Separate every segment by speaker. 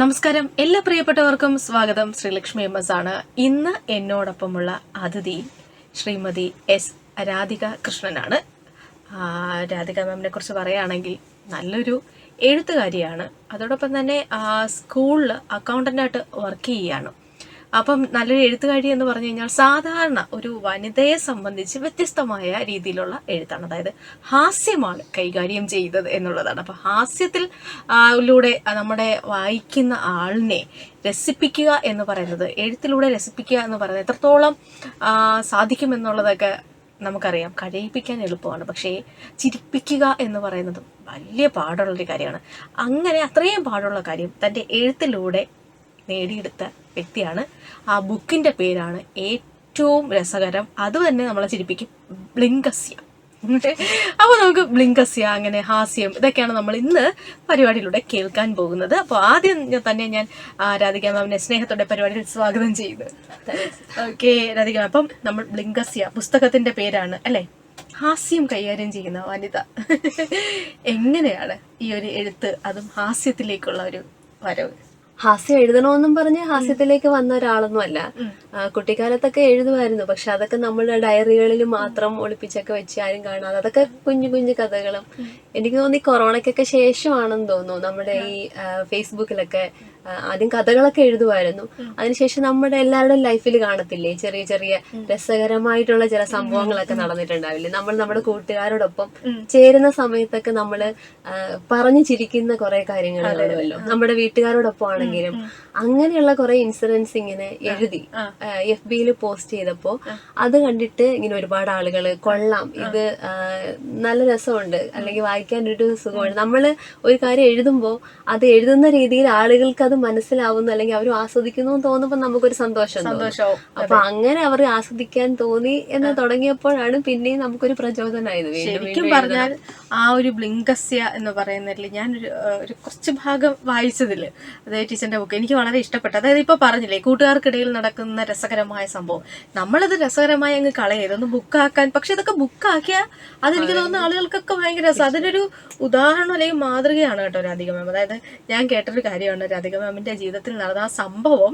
Speaker 1: നമസ്കാരം. എല്ലാ പ്രിയപ്പെട്ടവർക്കും സ്വാഗതം. ശ്രീലക്ഷ്മി എം എസ് ആണ് ഇന്ന് എന്നോടൊപ്പമുള്ള അതിഥി ശ്രീമതി എസ് രാധിക കൃഷ്ണനാണ്. രാധിക മാമിനെ കുറിച്ച് പറയുകയാണെങ്കിൽ നല്ലൊരു എഴുത്തുകാരിയാണ്. അതോടൊപ്പം തന്നെ സ്കൂളിൽ അക്കൗണ്ടന്റായിട്ട് വർക്ക് ചെയ്യുകയാണ്. അപ്പം നല്ലൊരു എഴുത്തുകാരി എന്ന് പറഞ്ഞു കഴിഞ്ഞാൽ സാധാരണ ഒരു വനിതയെ സംബന്ധിച്ച് വ്യത്യസ്തമായ രീതിയിലുള്ള എഴുത്താണ്. അതായത് ഹാസ്യമാണ് കൈകാര്യം ചെയ്തത് എന്നുള്ളതാണ്. അപ്പം ഹാസ്യത്തിൽ ലൂടെ നമ്മുടെ വായിക്കുന്ന ആളിനെ രസിപ്പിക്കുക എന്ന് പറയുന്നത് എഴുത്തിലൂടെ രസിപ്പിക്കുക എന്ന് പറയുന്നത് എത്രത്തോളം സാധിക്കുമെന്നുള്ളതൊക്കെ നമുക്കറിയാം. കരയിപ്പിക്കാൻ എളുപ്പമാണ്. പക്ഷേ ചിരിപ്പിക്കുക എന്ന് പറയുന്നത് വലിയ പാടുള്ളൊരു കാര്യമാണ്. അങ്ങനെ അത്രയും പാടുള്ള കാര്യം തന്റെ എഴുത്തിലൂടെ നേടിയെടുത്ത വ്യക്തിയാണ്. ആ ബുക്കിന്റെ പേരാണ് ഏറ്റവും രസകരം. അത് തന്നെ നമ്മളെ ചിരിപ്പിക്കും. ബ്ലിങ്കസ്യ അപ്പോൾ നമുക്ക് ബ്ലിങ്കസ്യ അങ്ങനെ ഹാസ്യം ഇതൊക്കെയാണ് നമ്മൾ ഇന്ന് പരിപാടിയിലൂടെ കേൾക്കാൻ പോകുന്നത്. അപ്പോൾ ആദ്യം തന്നെ ഞാൻ രാധിക മാമിനെ സ്നേഹത്തോടെ പരിപാടിയിൽ സ്വാഗതം ചെയ്യുന്നു. ഓക്കെ രാധിക അപ്പം നമ്മൾ ബ്ലിങ്കസ്യ പുസ്തകത്തിന്റെ പേരാണ് അല്ലേ? ഹാസ്യം കൈകാര്യം ചെയ്യുന്ന വനിത. എങ്ങനെയാണ് ഈ ഒരു എഴുത്ത് അതും ഹാസ്യത്തിലേക്കുള്ള ഒരു വരവ്?
Speaker 2: ഹാസ്യം എഴുതണമെന്നും പറഞ്ഞ് ഹാസ്യത്തിലേക്ക് വന്ന ഒരാളൊന്നും അല്ല കുട്ടിക്കാലത്തൊക്കെ എഴുതുമായിരുന്നു. പക്ഷെ അതൊക്കെ നമ്മുടെ ഡയറികളിൽ മാത്രം ഒളിപ്പിച്ചൊക്കെ വെച്ച് ആരും കാണാതെ അതൊക്കെ കുഞ്ഞു കുഞ്ഞു കഥകളും. എനിക്ക് തോന്നി കൊറോണയ്ക്കൊക്കെ ശേഷമാണെന്ന് തോന്നുന്നു. നമ്മുടെ ഈ ഫേസ്ബുക്കിലൊക്കെ ആദ്യം കഥകളൊക്കെ എഴുതുമായിരുന്നു അതിനുശേഷം നമ്മുടെ എല്ലാവരുടെയും ലൈഫിൽ കാണത്തില്ലേ? ചെറിയ ചെറിയ രസകരമായിട്ടുള്ള ചില സംഭവങ്ങളൊക്കെ നടന്നിട്ടുണ്ടാവില്ലേ? നമ്മൾ നമ്മുടെ കൂട്ടുകാരോടൊപ്പം ചേരുന്ന സമയത്തൊക്കെ നമ്മൾ പറഞ്ഞു ചിരിക്കുന്ന കുറെ കാര്യങ്ങൾ കാണുമല്ലോ. നമ്മുടെ വീട്ടുകാരോടൊപ്പം ആണെങ്കിലും അങ്ങനെയുള്ള കുറെ ഇൻസിഡൻസ് ഇങ്ങനെ എഴുതി എഫ് ബിയിൽ പോസ്റ്റ് ചെയ്തപ്പോ അത് കണ്ടിട്ട് ഇങ്ങനെ ഒരുപാട് ആളുകൾ കൊള്ളാം. ഇത് നല്ല രസമുണ്ട്. അല്ലെങ്കിൽ വായിക്കാൻ ഒരു സുഖമുണ്ട്. നമ്മൾ ഒരു കാര്യം എഴുതുമ്പോൾ അത് എഴുതുന്ന രീതിയിൽ ആളുകൾക്ക് അത് മനസ്സിലാവുന്നു അല്ലെങ്കിൽ അവർ ആസ്വദിക്കുന്നു എന്ന് തോന്നുമ്പോൾ നമുക്കൊരു സന്തോഷം അപ്പൊ അങ്ങനെ അവർ ആസ്വദിക്കാൻ തോന്നി എന്ന് തുടങ്ങിയപ്പോഴാണ് പിന്നെയും നമുക്കൊരു പ്രചോദനമായത്
Speaker 1: ശരിക്കും പറഞ്ഞാൽ ആ ഒരു ബ്ലിങ്കസ്യ എന്ന് പറയുന്നതിൽ ഞാൻ ഒരു കുറച്ച് ഭാഗം വായിച്ചതിൽ അതായത് ടീച്ചറിന്റെ ബുക്ക് എനിക്ക് വളരെ ഇഷ്ടപ്പെട്ടു. അതായത് ഇപ്പൊ പറഞ്ഞില്ലേ കൂട്ടുകാർക്കിടയിൽ നടക്കുന്ന രസകരമായ സംഭവം. നമ്മളത് രസകരമായി അങ്ങ് കളയരുത് ഒന്ന് ബുക്കാക്കാൻ. പക്ഷെ ഇതൊക്കെ ബുക്കാക്കിയാൽ അതെനിക്ക് തോന്നുന്ന ആളുകൾക്കൊക്കെ ഭയങ്കര രസം. അതിനൊരു ഉദാഹരണം അല്ലെങ്കിൽ മാതൃകയാണ് കേട്ടോ രാധിക മാം. അതായത് ഞാൻ കേട്ടൊരു കാര്യമാണ് രാധിക മാമിന്റെ ജീവിതത്തിൽ നടന്ന ആ സംഭവം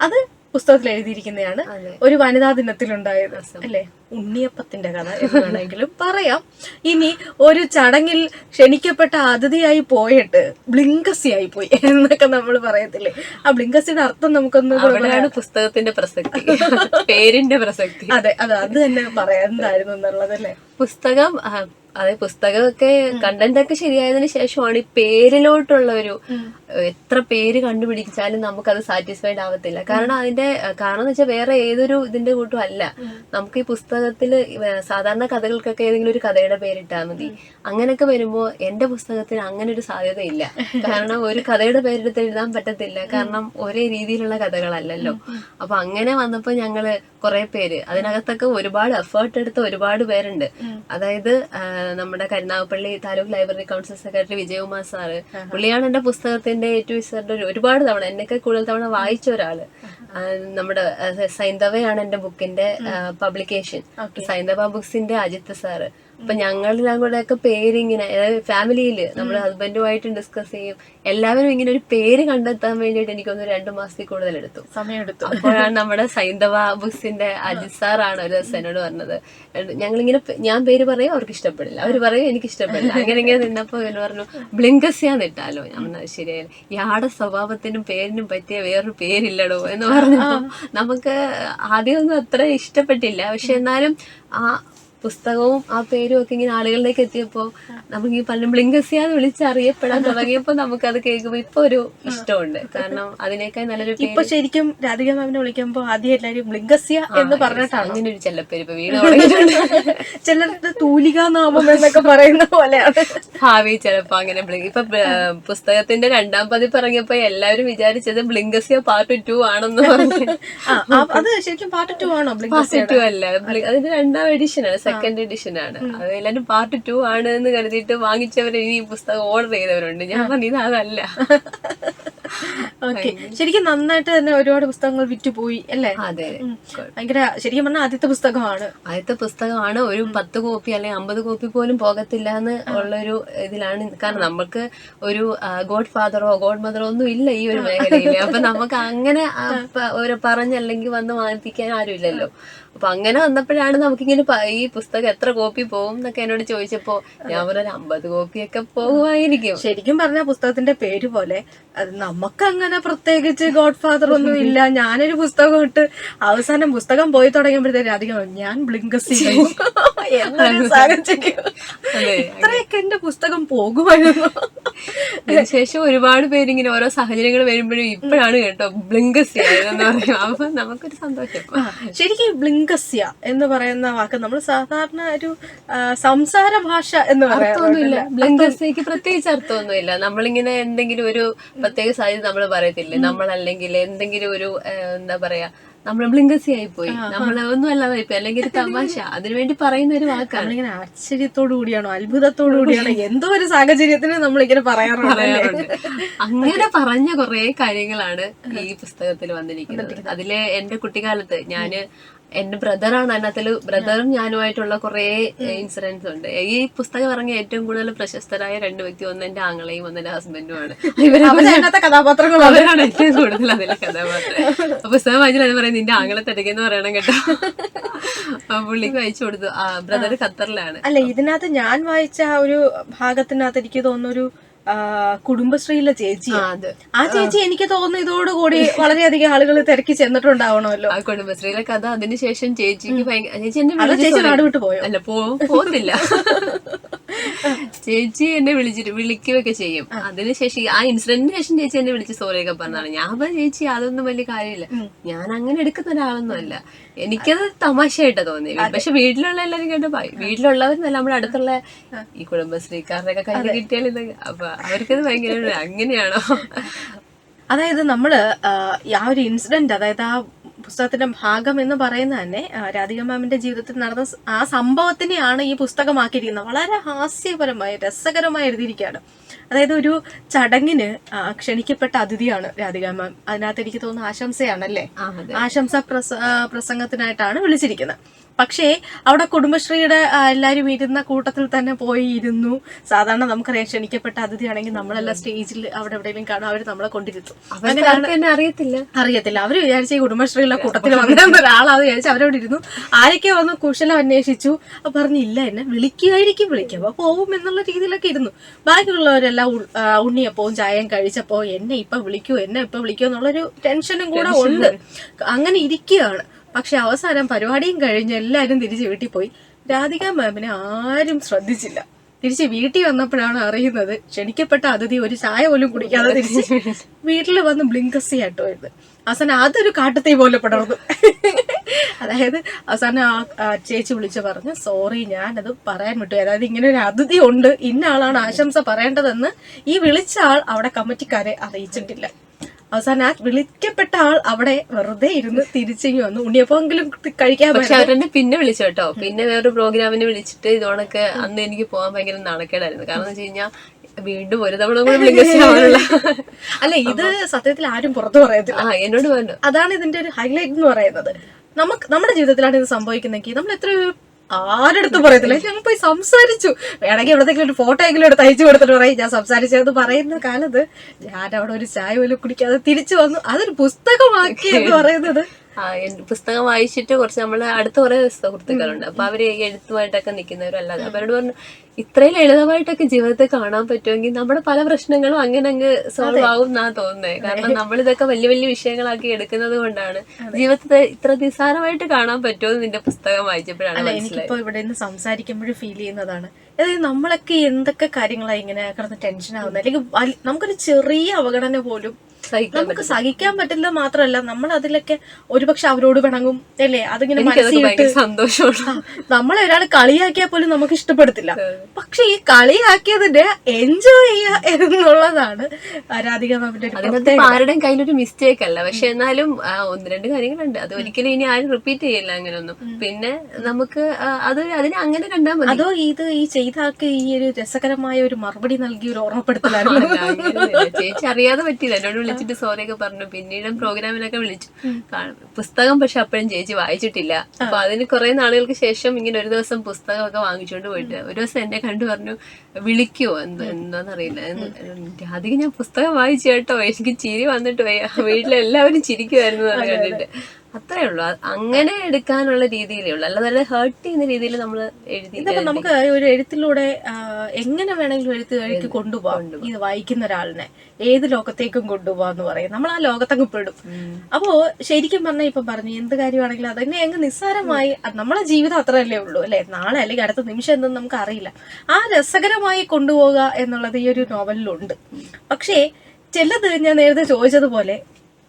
Speaker 1: അത് പുസ്തകത്തിൽ എഴുതിയിരിക്കുന്നതാണ്. ഒരു വനിതാ ദിനത്തിലുണ്ടായത് അല്ലെ? ഉണ്ണിയപ്പത്തിന്റെ കഥ എന്ന് വേണമെങ്കിലും പറയാം. ഇനി ഒരു ചടങ്ങിൽ ക്ഷണിക്കപ്പെട്ട അതിഥിയായി പോയിട്ട് ബ്ലിങ്കസി ആയി പോയി എന്നൊക്കെ നമ്മൾ പറയത്തില്ലേ? ആ ബ്ലിങ്കസിയുടെ അർത്ഥം നമുക്കൊന്ന്
Speaker 2: പുസ്തകത്തിന്റെ പ്രസക്തി. പേരിന്റെ പ്രസക്തി.
Speaker 1: അതെ അതെ അത് തന്നെ പറയാൻ എന്തായിരുന്നു എന്നുള്ളതല്ലേ
Speaker 2: പുസ്തകം അതെ പുസ്തകമൊക്കെ കണ്ടന്റ് ഒക്കെ ശരിയായതിനു ശേഷമാണ് ഈ പേരിലോട്ടുള്ള ഒരു എത്ര പേര് കണ്ടുപിടിച്ചാലും നമുക്കത് സാറ്റിസ്ഫൈഡ് ആവത്തില്ല. കാരണം അതിന്റെ കാരണം എന്ന് വെച്ചാൽ വേറെ ഏതൊരു ഇതിന്റെ കൂട്ടും അല്ല. നമുക്ക് ഈ പുസ്തകത്തിൽ സാധാരണ കഥകൾക്കൊക്കെ ഏതെങ്കിലും ഒരു കഥയുടെ പേരിട്ടാൽ മതി. അങ്ങനെയൊക്കെ വരുമ്പോ എന്റെ പുസ്തകത്തിൽ അങ്ങനെ ഒരു സാധ്യതയില്ല. കാരണം ഒരു കഥയുടെ പേരെടുത്ത് എഴുതാൻ പറ്റത്തില്ല. കാരണം ഒരേ രീതിയിലുള്ള കഥകളല്ലല്ലോ. അപ്പൊ അങ്ങനെ വന്നപ്പോ ഞങ്ങൾ കുറെ പേര് അതിനകത്തൊക്കെ ഒരുപാട് എഫേർട്ട് എടുത്ത ഒരുപാട് പേരുണ്ട്. അതായത് നമ്മുടെ Karunagappally taluk library council secretary Vijayakumar sir പുള്ളിയാണ് എന്റെ പുസ്തകത്തിന്റെ ഏറ്റവും ടു ഒരുപാട് തവണ എന്നൊക്കെ കൂടുതൽ തവണ വായിച്ച ഒരാൾ. നമ്മുടെ സൈന്ധവയാണ് എന്റെ ബുക്കിന്റെ പബ്ലിക്കേഷൻ സൈന്ധവ ബുക്സിന്റെ അജിത്ത് സാറ്. അപ്പൊ ഞങ്ങളെല്ലാം കൂടെ ഒക്കെ പേരിങ്ങനെ അതായത് ഫാമിലിയിൽ നമ്മുടെ ഹസ്ബൻഡുമായിട്ട് ഡിസ്കസ് ചെയ്യും. എല്ലാവരും ഇങ്ങനെ ഒരു പേര് കണ്ടെത്താൻ വേണ്ടിയിട്ട് എനിക്കൊന്ന് രണ്ടു മാസത്തിൽ കൂടുതൽ എടുത്തു
Speaker 1: സമയം എടുത്തു
Speaker 2: അപ്പോഴാണ് നമ്മുടെ സൈന്ധവ ബുക്സിന്റെ അജിത് സാറാണ് ഒരു ദിവസം എന്നോട് പറഞ്ഞത്. ഞങ്ങളിങ്ങനെ ഞാൻ പേര് പറയും അവർക്ക് ഇഷ്ടപ്പെടില്ല. അവർ പറയും എനിക്ക് ഇഷ്ടപ്പെടില്ല. അങ്ങനെ ഇങ്ങനെ നിന്നപ്പോ എന്ന് പറഞ്ഞു ബ്ലിങ്കസ്യാന്ന് ഇട്ടാലോ? ഞാൻ പറഞ്ഞു, "അത് ശരിയായില്ല ഇയാടെ സ്വഭാവത്തിനും പേരിനും പറ്റിയ വേറൊരു പേരില്ലടോ എന്ന് പറഞ്ഞു നമുക്ക് ആദ്യമൊന്നും അത്ര ഇഷ്ടപ്പെട്ടില്ല. പക്ഷെ എന്നാലും ആ പുസ്തകവും ആ പേരും ഒക്കെ ഇങ്ങനെ ആളുകളിലേക്ക് എത്തിയപ്പോ നമുക്ക് ഈ പലരും ബ്ലിങ്കസിയാന്ന് വിളിച്ച് അറിയപ്പെടാൻ തുടങ്ങിയപ്പോ നമുക്കത് കേൾക്കുമ്പോ ഇപ്പൊ ഒരു ഇഷ്ടമുണ്ട്. കാരണം അതിനേക്കാൾ നല്ലൊരു
Speaker 1: ഇപ്പൊ ശരിക്കും രാധിക മാമിനെ വിളിക്കുമ്പോ ആദ്യം എല്ലാരും ബ്ലിങ്കസിയ എന്ന് പറഞ്ഞിട്ടാണ്?
Speaker 2: അങ്ങനെ ഒരു ചെല്ലപ്പേര് ഇപ്പൊ വീട് തുടങ്ങിയിട്ടുണ്ട്.
Speaker 1: ചിലരുടെ തൂലികാ നാമം എന്നൊക്കെ പറയുന്ന പോലെയാണ്.
Speaker 2: ഭാവി ചിലപ്പോ അങ്ങനെ ഇപ്പൊ പുസ്തകത്തിന്റെ രണ്ടാം പതിപ്പ് ഇറങ്ങിയപ്പോ എല്ലാവരും വിചാരിച്ചത് ബ്ലിങ്കസിയ പാർട്ട് ടു ആണെന്ന് പറഞ്ഞു.
Speaker 1: അത് ശരിക്കും പാർട്ട് ടു ആണോ
Speaker 2: പാർട്ട് ടു അല്ല. അതിന്റെ രണ്ടാം എഡിഷൻ ആണ്. സെക്കൻഡ് എഡിഷൻ ആണ്. അത് എല്ലാവരും പാർട്ട് ടു ആണ് എന്ന് കരുതിയിട്ട് വാങ്ങിച്ചവർ ഇനി ഈ പുസ്തകം ഓർഡർ ചെയ്തവരുണ്ട്. ഞാൻ പറഞ്ഞു ഇത് അതല്ല
Speaker 1: ഓക്കെ ശരിക്കും നന്നായിട്ട് തന്നെ ഒരുപാട് പുസ്തകങ്ങൾ വിറ്റുപോയി അല്ലേ?
Speaker 2: അതെ.
Speaker 1: ഭയങ്കര ശരിക്കും പറഞ്ഞാൽ ആദ്യത്തെ പുസ്തകമാണ്.
Speaker 2: ആദ്യത്തെ പുസ്തകമാണ് ഒരു പത്ത് കോപ്പി അല്ലെങ്കിൽ അമ്പത് കോപ്പി പോലും പോകത്തില്ല എന്ന് ഉള്ളൊരു ഇതിലാണ്. കാരണം നമുക്ക് ഒരു ഗോഡ് ഫാദറോ ഗോഡ് മദറോ ഒന്നും ഇല്ല ഈ ഒരു മേഖലയിൽ അപ്പൊ നമുക്ക് അങ്ങനെ പറഞ്ഞല്ലെങ്കിൽ വന്ന് വാങ്ങിപ്പിക്കാൻ ആരും ഇല്ലല്ലോ അപ്പൊ അങ്ങനെ വന്നപ്പോഴാണ് നമുക്കിങ്ങനെ ഈ പുസ്തകം എത്ര കോപ്പി പോകും എന്നൊക്കെ എന്നോട് ചോദിച്ചപ്പോ ഞാൻ പറഞ്ഞ അമ്പത് കോപ്പിയൊക്കെ പോകുമായിരിക്കും.
Speaker 1: ശരിക്കും പറഞ്ഞ പുസ്തകത്തിന്റെ പേര് പോലെ അത് നമുക്ക് അങ്ങനെ പ്രത്യേകിച്ച് ഗോഡ് ഫാദർ ഒന്നും ഇല്ല. ഞാനൊരു പുസ്തകം ഇട്ട് അവസാനം പുസ്തകം പോയി തുടങ്ങിയപ്പോഴത്തേക്കും അധികം ഞാൻ ബ്ലിങ്കസ് ചെയ്യും. ഇത്രയൊക്കെ എന്റെ പുസ്തകം പോകുമായിരുന്നു.
Speaker 2: അതിനുശേഷം ഒരുപാട് പേരിങ്ങനെ ഓരോ സാഹചര്യങ്ങൾ വരുമ്പോഴും ഇപ്പോഴാണ് കേട്ടോ ബ്ലിങ്കസ് ചെയ്യുന്നത് അപ്പൊ നമുക്കൊരു സന്തോഷം.
Speaker 1: ശരിക്കും ശരിക്കും ബ്ലിങ്കസ്യ എന്ന് പറയുന്ന വാക്ക്. നമ്മൾ സാധാരണ ഒരു സംസാര ഭാഷ എന്ന്
Speaker 2: ബ്ലങ്കസയ്ക്ക് പ്രത്യേകിച്ച് അർത്ഥമൊന്നുമില്ല. നമ്മളിങ്ങനെ എന്തെങ്കിലും ഒരു പ്രത്യേക സാഹചര്യം നമ്മൾ പറയത്തില്ലേ? നമ്മളല്ലെങ്കിൽ എന്തെങ്കിലും ഒരു എന്താ പറയാ നമ്മൾ ബ്ലിങ്കസി പോയി. നമ്മൾ ഒന്നും അല്ലാതായി പോയി. അല്ലെങ്കിൽ ഒരു തമാശ. അതിനുവേണ്ടി പറയുന്ന ഒരു വാക്കാണ്.
Speaker 1: നമ്മളിങ്ങനെ ആശ്ചര്യത്തോടു കൂടിയാണോ അത്ഭുതത്തോടു കൂടിയാണോ എന്തോ ഒരു സാഹചര്യത്തിന് നമ്മളിങ്ങനെ? പറയാറുണ്ട്.
Speaker 2: അങ്ങനെ പറഞ്ഞ കുറെ കാര്യങ്ങളാണ് ഈ പുസ്തകത്തിൽ വന്നിരിക്കുന്നത്. അതിലെ എന്റെ കുട്ടിക്കാലത്ത് ഞാൻ എന്റെ ബ്രദറാണ് അതിനകത്തിൽ ബ്രദറും ഞാനുമായിട്ടുള്ള കുറെ ഇൻസിഡൻസ് ഉണ്ട്. ഈ പുസ്തകം ഇറങ്ങിയ ഏറ്റവും കൂടുതൽ പ്രശസ്തരായ രണ്ട് വ്യക്തി ഒന്ന് എന്റെ ആങ്ങളെയും ഒന്ന് എന്റെ ഹസ്ബൻഡുമാണ് അവരാണ് ഏറ്റവും കൂടുതൽ അതിലെ കഥാപാത്രം. പുസ്തകം വായിച്ചാൽ അത് പറയും നിന്റെ ആങ്ങളെ തിരക്കെന്ന് പറയണം കേട്ടോ. പുള്ളിക്ക് വായിച്ചു കൊടുത്തു. ആ ബ്രദർ ഖത്തറിലാണ്.
Speaker 1: അല്ല ഇതിനകത്ത് ഞാൻ വായിച്ച ആ ഒരു ഭാഗത്തിനകത്ത് എനിക്ക് തോന്നുന്നു കുടുംബശ്രീയിലെ ചേച്ചി
Speaker 2: ആ
Speaker 1: ചേച്ചി എനിക്ക് തോന്നുന്നു ഇതോടുകൂടി വളരെയധികം ആളുകൾ തിരക്കി ചെന്നിട്ടുണ്ടാവണമല്ലോ.
Speaker 2: ആ കുടുംബശ്രീയിലെ കഥ അതിനുശേഷം ചേച്ചിക്ക് ഭയങ്കര ചേച്ചി എന്നെ
Speaker 1: ചേച്ചി. നാട് വിട്ടു പോയോ?
Speaker 2: അല്ല പോ പോത്തില്ല ചേച്ചി എന്നെ വിളിച്ചിട്ട് വിളിക്കുകയൊക്കെ ചെയ്യും. അതിനുശേഷം ആ ഇൻസിഡന്റിന് ശേഷം ചേച്ചി എന്നെ വിളിച്ച് സോറി ഒക്കെ പറഞ്ഞാണ് ഞാൻ പറഞ്ഞ ചേച്ചി അതൊന്നും വലിയ കാര്യമില്ല. ഞാൻ അങ്ങനെ എടുക്കുന്ന ഒരാളൊന്നും അല്ല. എനിക്കത് തമാശയായിട്ടാ തോന്നി പക്ഷെ വീട്ടിലുള്ള എല്ലാവരും കേട്ടോ വീട്ടിലുള്ളവരെന്നല്ല നമ്മുടെ അടുത്തുള്ള ഈ കുടുംബശ്രീക്കാരുടെ ഒക്കെ കയ്യിൽ കിട്ടിയാൽ ഇത് അപ്പൊ അവർക്കത് ഭയങ്കര അങ്ങനെയാണോ?
Speaker 1: അതായത് നമ്മൾ ആ ഒരു ഇൻസിഡന്റ് അതായത് ആ പുസ്തകത്തിന്റെ ഭാഗം എന്ന് പറയുന്ന തന്നെ രാധിക മാമിന്റെ ജീവിതത്തിൽ നടന്ന ആ സംഭവത്തിനെയാണ് ഈ പുസ്തകമാക്കിയിരിക്കുന്നത്. വളരെ ഹാസ്യപരമായി രസകരമായി എഴുതിയിരിക്കുകയാണ്. അതായത് ഒരു ചടങ്ങിന് ക്ഷണിക്കപ്പെട്ട അതിഥിയാണ് രാധിക മാം. അതിനകത്ത് എനിക്ക് തോന്നുന്ന ആശംസയാണല്ലേ? ആശംസ പ്രസംഗത്തിനായിട്ടാണ് വിളിച്ചിരിക്കുന്നത്. പക്ഷേ അവിടെ കുടുംബശ്രീയുടെ എല്ലാവരും ഇരുന്ന കൂട്ടത്തിൽ തന്നെ പോയി ഇരുന്നു സാധാരണ നമുക്കറിയാം ക്ഷണിക്കപ്പെട്ട അതിഥിയാണെങ്കിൽ നമ്മളെല്ലാം സ്റ്റേജിൽ അവിടെ എവിടെയെങ്കിലും കാണും അവർ നമ്മളെ കൊണ്ടിരുത്തും.
Speaker 2: അറിയത്തില്ല.
Speaker 1: അറിയത്തില്ല. അവർ വിചാരിച്ച ഈ കുടുംബശ്രീയിലെ കൂട്ടത്തിൽ വന്ന ഒരാളാന്ന് വിചാരിച്ചു അവരവിടെ ഇരുന്നു. ആരൊക്കെ വന്ന് കുശലം അന്വേഷിച്ചു. അപ്പൊ പറഞ്ഞില്ല എന്നെ വിളിക്കുകയായിരിക്കും വിളിക്കും. അപ്പൊ പോവും എന്നുള്ള രീതിയിലൊക്കെ ഇരുന്നു. ബാക്കിയുള്ളവരെല്ലാം ഉണ്ണിയപ്പവും ചായയും കഴിച്ചപ്പോ എന്നെ ഇപ്പൊ വിളിക്കൂ എന്നെ ഇപ്പൊ വിളിക്കൂ എന്നുള്ളൊരു ടെൻഷനും കൂടെ ഉണ്ട്. അങ്ങനെ ഇരിക്കുകയാണ്. പക്ഷെ അവസാനം പരിപാടിയും കഴിഞ്ഞ് എല്ലാവരും തിരിച്ച് വീട്ടിൽ പോയി. രാധിക മാമിനെ ആരും ശ്രദ്ധിച്ചില്ല. തിരിച്ച് വീട്ടിൽ വന്നപ്പോഴാണ് അറിയുന്നത് ക്ഷണിക്കപ്പെട്ട അതിഥി ഒരു ചായ പോലും കുടിക്കാതെ തിരിച്ച് വീട്ടിൽ വന്ന് ബ്ലിങ്കസി ആട്ടോ ഇത് അവസാനം അതൊരു കാട്ടുതീ പോലെ പടർന്നു. അതായത് അവസാനം ആ ചേച്ചി വിളിച്ച് പറഞ്ഞു സോറി ഞാനത് പറയാൻ വിട്ടു. അതായത് ഇങ്ങനെ ഒരു അതിഥി ഉണ്ട്. ഇന്ന ആളാണ് ആശംസ പറയേണ്ടതെന്ന് ഈ വിളിച്ച ആൾ അവിടെ കമ്മിറ്റിക്കാരെ അറിയിച്ചിട്ടില്ല. അവസാനം ആ വിളിക്കപ്പെട്ട ആൾ അവിടെ വെറുതെ ഇരുന്ന് തിരിച്ചിങ്ങി വന്നു. ഉണ്ണിയപ്പോങ്കിലും കഴിക്കാൻ
Speaker 2: പക്ഷെ അവരെന്നെ പിന്നെ വിളിച്ചു കേട്ടോ. പിന്നെ വേറൊരു പ്രോഗ്രാമിന് വിളിച്ചിട്ട് ഇതോണൊക്കെ അന്ന് എനിക്ക് പോകാൻ ഭയങ്കര നാണക്കേടായിരുന്നു. കാരണം എന്ന് വെച്ച് കഴിഞ്ഞാൽ വീണ്ടും ഒരു തവണ കൂടെ വിളിക്കാനുള്ള
Speaker 1: അല്ല ഇത് സത്യത്തിൽ ആരും പുറത്തു പറയത്തില്ല.
Speaker 2: ആ എന്നോട് പറഞ്ഞു.
Speaker 1: അതാണ് ഇതിന്റെ ഒരു ഹൈലൈറ്റ് എന്ന് പറയുന്നത്. നമുക്ക് നമ്മുടെ ജീവിതത്തിലാണ് ഇത് സംഭവിക്കുന്നെങ്കിൽ നമ്മൾ എത്ര ആരെടുത്ത് പറയത്തില്ല. ഞങ്ങൾ പോയി സംസാരിച്ചു. വേണമെങ്കിൽ എവിടത്തേക്കും ഒരു ഫോട്ടോ എങ്കിലും എടുത്ത് അയച്ചു കൊടുത്തിട്ട് പറയും. ഞാൻ സംസാരിച്ചതെന്ന് പറയുന്ന കാലത്ത് ഞാൻ അവിടെ ഒരു ചായ പോലും കുടിക്കാതെ തിരിച്ചു വന്നു. അതൊരു പുസ്തകമാക്കി എന്ന് പറയുന്നത്.
Speaker 2: പുസ്തകം വായിച്ചിട്ട് കുറച്ച് നമ്മൾ അടുത്ത കുറെ സുഹൃത്തുക്കളുണ്ട് അപ്പൊ അവർ എഴുത്തുമായിട്ടൊക്കെ നിൽക്കുന്നവരല്ലാതെ. അവരോട് പറഞ്ഞു ഇത്രയും ലളിതമായിട്ടൊക്കെ ജീവിതത്തെ കാണാൻ പറ്റുമെങ്കിൽ നമ്മുടെ പല പ്രശ്നങ്ങളും അങ്ങനെ അങ്ങ് സോൾവ് ആവും എന്നാ തോന്നുന്നത് കാരണം നമ്മൾ ഇതൊക്കെ വലിയ വലിയ വിഷയങ്ങളാക്കി എടുക്കുന്നത് കൊണ്ടാണ് ജീവിതത്തെ ഇത്ര നിസ്സാരമായിട്ട് കാണാൻ പറ്റുമെന്ന് നിന്റെ പുസ്തകം വായിച്ചപ്പോഴാണ്
Speaker 1: എനിക്കിപ്പോ ഇവിടെ നിന്ന് സംസാരിക്കുമ്പോഴും ഫീൽ ചെയ്യുന്നതാണ്. അതായത് നമ്മളൊക്കെ എന്തൊക്കെ കാര്യങ്ങളായി ഇങ്ങനെ കിടന്ന് ടെൻഷൻ ആവുന്നത്? അല്ലെങ്കിൽ നമുക്കൊരു ചെറിയ അവഗണന പോലും നമുക്ക് സഹിക്കാൻ പറ്റില്ല മാത്രമല്ല നമ്മൾ അതിലൊക്കെ ഒരുപക്ഷെ അവരോട് പിണങ്ങും അല്ലേ? അതിങ്ങനെ മനസ്സിലിട്ട്
Speaker 2: സന്തോഷമാണ്.
Speaker 1: നമ്മളെ ഒരാൾ കളിയാക്കിയാൽ പോലും നമുക്ക് ഇഷ്ടപ്പെടത്തില്ല. പക്ഷെ ഈ കളിയാക്കിയതിന്റെ എൻജോയ് ചെയ്യുക എന്നുള്ളതാണ് രാധിക മാമിന്റെ
Speaker 2: ആരുടെയും കയ്യിലൊരു മിസ്റ്റേക്ക് അല്ല. പക്ഷെ എന്നാലും ഒന്ന് രണ്ട് കാര്യങ്ങളുണ്ട്. അത് ഒരിക്കലും ഇനി ആരും റിപ്പീറ്റ് ചെയ്യില്ല അങ്ങനെയൊന്നും. പിന്നെ നമുക്ക് അത് അതിനെ അങ്ങനെ കണ്ടാൽ മതി.
Speaker 1: അതോ ഇത് ഈ ചെയ്താക്ക് ഈ ഒരു രസകരമായ ഒരു മറുപടി നൽകി ഒരു ഓർമ്മപ്പെടുത്തലായിരുന്നു?
Speaker 2: ചേച്ചി അറിയാതെ പറ്റിയില്ല. എന്നോട് വിളിച്ച് സോറിയൊക്കെ പറഞ്ഞു. പിന്നീട് പ്രോഗ്രാമിലൊക്കെ വിളിച്ചു. പുസ്തകം പക്ഷെ അപ്പോഴും ചേച്ചി വായിച്ചിട്ടില്ല. അപ്പൊ അതിന് കുറെ നാളുകൾക്ക് ശേഷം ഇങ്ങനെ ഒരു ദിവസം പുസ്തകമൊക്കെ വാങ്ങിച്ചുകൊണ്ട് പോയിട്ട് ഒരു ദിവസം എന്നെ കണ്ടു പറഞ്ഞു വിളിക്കുവോ എന്ത് എന്താന്നറിയില്ല. അധികം രാധിക ഞാൻ പുസ്തകം വായിച്ചു കേട്ടോ. എനിക്ക് ചിരി വന്നിട്ട് പോയി വീട്ടിലെല്ലാവരും ചിരിക്കുമായിരുന്നു കണ്ടിട്ട് അത്രേ ഉള്ളൂ അങ്ങനെ എടുക്കാനുള്ള രീതിയിലേ ഉള്ളൂ. അല്ലാതെ ഹേർട്ട് ചെയ്യുന്ന രീതിയിൽ നമ്മൾ എഴുതി
Speaker 1: നമുക്ക് ഒരു എഴുത്തിലൂടെ എങ്ങനെ വേണമെങ്കിലും എഴുത്ത് എഴുതി കൊണ്ടുപോകാം ഇത് വായിക്കുന്ന ഒരാളിനെ. ഏത് ലോകത്തേക്കും കൊണ്ടുപോകാന്ന് പറയും. നമ്മൾ ആ ലോകത്തങ്ങ് പെടും. അപ്പോ ശരിക്കും പറഞ്ഞാൽ ഇപ്പൊ പറഞ്ഞു എന്ത് കാര്യമാണെങ്കിലും അതന്നെ അങ്ങ് നിസ്സാരമായി നമ്മളെ ജീവിതം അത്രയല്ലേ ഉള്ളൂ അല്ലെ? നാളെ അല്ലെങ്കിൽ അടുത്ത നിമിഷം എന്തെന്ന് നമുക്ക് അറിയില്ല. ആ രസകരമായി കൊണ്ടുപോകുക എന്നുള്ളത് ഈ ഒരു നോവലിലുണ്ട്. പക്ഷേ ചിലത് ഞാൻ നേരത്തെ ചോദിച്ചതുപോലെ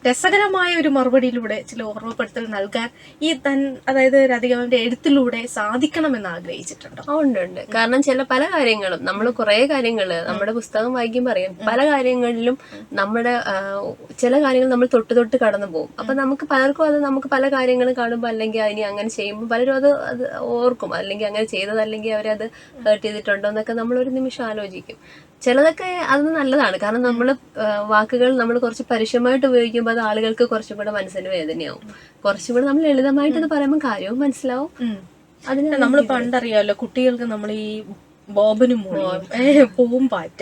Speaker 1: രസകരമായ ഒരു മറുപടിയിലൂടെ ചില ഓർമ്മപ്പെടുത്തൽ നൽകാൻ ഈ തൻ അതായത് രാധികാവിന്റെ എഴുത്തിലൂടെ സാധിക്കണമെന്ന് ആഗ്രഹിച്ചിട്ടുണ്ടോ.
Speaker 2: ഉണ്ട് ഉണ്ട്. കാരണം ചില പല കാര്യങ്ങളും നമ്മൾ കുറെ കാര്യങ്ങൾ നമ്മുടെ പുസ്തകം വായിക്കുമ്പോൾ അറിയാം. പല കാര്യങ്ങളിലും നമ്മുടെ ചില കാര്യങ്ങൾ നമ്മൾ തൊട്ട് തൊട്ട് കടന്നു പോകും. അപ്പൊ നമുക്ക് പലർക്കും അത് നമുക്ക് പല കാര്യങ്ങളും കാണുമ്പോൾ അല്ലെങ്കിൽ അതിനി അങ്ങനെ ചെയ്യുമ്പോൾ പലരും അത് അത് ഓർക്കും. അല്ലെങ്കിൽ അങ്ങനെ ചെയ്തതല്ലെങ്കിൽ അവരത് ഹേർട്ട് ചെയ്തിട്ടുണ്ടോ എന്നൊക്കെ നമ്മൾ ഒരു നിമിഷം ആലോചിക്കും. ചിലതൊക്കെ അത് നല്ലതാണ്. കാരണം നമ്മൾ വാക്കുകൾ നമ്മൾ കുറച്ച് പരുഷമായിട്ട് ഉപയോഗിക്കുമ്പോൾ അത് ആളുകൾക്ക് കുറച്ചും കൂടെ മനസ്സിന് വേദനയാവും. കുറച്ചും കൂടെ നമ്മൾ ലളിതമായിട്ട് അത് പറയുമ്പോൾ കാര്യവും മനസ്സിലാവും. അതിന്
Speaker 1: നമ്മൾ പണ്ടറിയാലോ കുട്ടികൾക്ക് നമ്മൾ ഈ ബോബനും പോവും പാറ്റ.